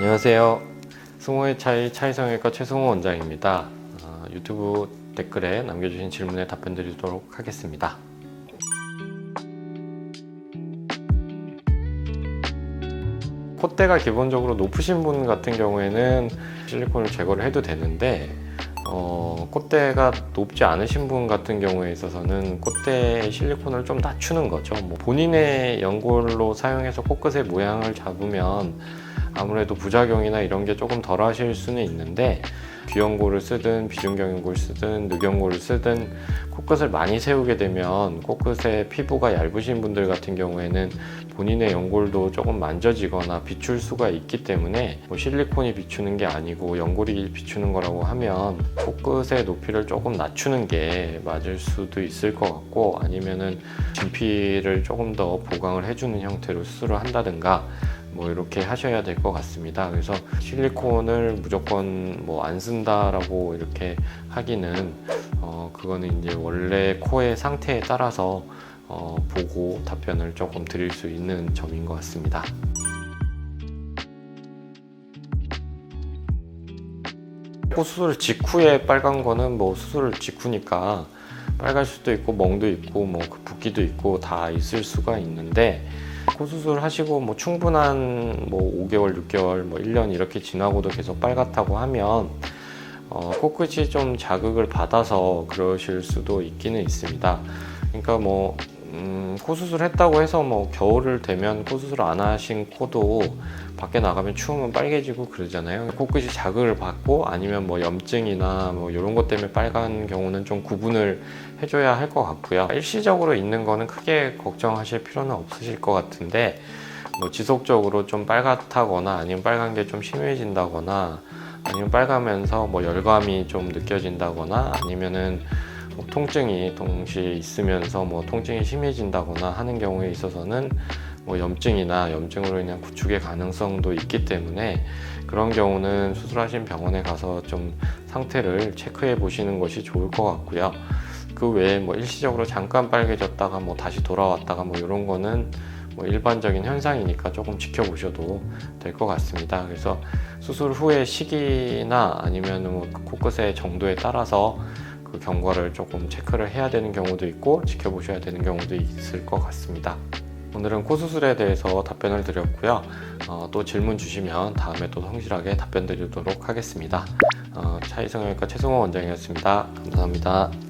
안녕하세요. 승호의 차이 차이성형외과 최승호 원장입니다. 어, 유튜브 댓글에 남겨주신 질문에 답변 드리도록 하겠습니다. 콧대가 기본적으로 높으신 분 같은 경우에는 실리콘을 제거를 해도 되는데 어, 콧대가 높지 않으신 분 같은 경우에 있어서는 콧대에 실리콘을 좀 낮추는 거죠. 뭐 본인의 연골로 사용해서 코끝의 모양을 잡으면 아무래도 부작용이나 이런 게 조금 덜 하실 수는 있는데 귀연골을 쓰든 비중경연골 쓰든 늑연골을 쓰든 코끝을 많이 세우게 되면 코끝의 피부가 얇으신 분들 같은 경우에는 본인의 연골도 조금 만져지거나 비출 수가 있기 때문에 뭐 실리콘이 비추는 게 아니고 연골이 비추는 거라고 하면 코끝의 높이를 조금 낮추는 게 맞을 수도 있을 것 같고 아니면은 진피를 조금 더 보강을 해주는 형태로 수술을 한다든가 뭐 이렇게 하셔야 될 것 같습니다. 그래서 실리콘을 무조건 뭐 안 쓴다라고 이렇게 하기는 어 그거는 이제 원래 코의 상태에 따라서 어 보고 답변을 조금 드릴 수 있는 점인 것 같습니다. 코 수술 직후에 빨간 거는 뭐 수술 직후니까 빨갈 수도 있고 멍도 있고 뭐그 붓기도 있고 다 있을 수가 있는데 코 수술 하시고 뭐 충분한 뭐 5개월, 6개월, 뭐 1년 이렇게 지나고도 계속 빨갛다고 하면 어, 코끝이 좀 자극을 받아서 그러실 수도 있기는 있습니다. 그러니까 뭐 음, 코 수술 했다고 해서 뭐 겨울을 되면 코 수술 안 하신 코도 밖에 나가면 추우면 빨개지고 그러잖아요. 코끝이 자극을 받고 아니면 뭐 염증이나 뭐 이런 것 때문에 빨간 경우는 좀 구분을 해줘야 할 것 같고요. 일시적으로 있는 거는 크게 걱정하실 필요는 없으실 것 같은데 뭐 지속적으로 좀 빨갛다거나 아니면 빨간 게 좀 심해진다거나 아니면 빨가면서 뭐 열감이 좀 느껴진다거나 아니면은 뭐 통증이 동시에 있으면서 뭐 통증이 심해진다거나 하는 경우에 있어서는 뭐 염증이나 염증으로 인한 구축의 가능성도 있기 때문에 그런 경우는 수술하신 병원에 가서 좀 상태를 체크해 보시는 것이 좋을 것 같고요. 그 외에 뭐 일시적으로 잠깐 빨개졌다가 뭐 다시 돌아왔다가 뭐 이런 거는 뭐 일반적인 현상이니까 조금 지켜보셔도 될 것 같습니다. 그래서 수술 후의 시기나 아니면 뭐 코끝의 정도에 따라서 그 경과를 조금 체크를 해야 되는 경우도 있고 지켜보셔야 되는 경우도 있을 것 같습니다. 오늘은 코 수술에 대해서 답변을 드렸고요. 어, 또 질문 주시면 다음에 또 성실하게 답변 드리도록 하겠습니다. 어, 차이성형외과 최승호 원장이었습니다. 감사합니다.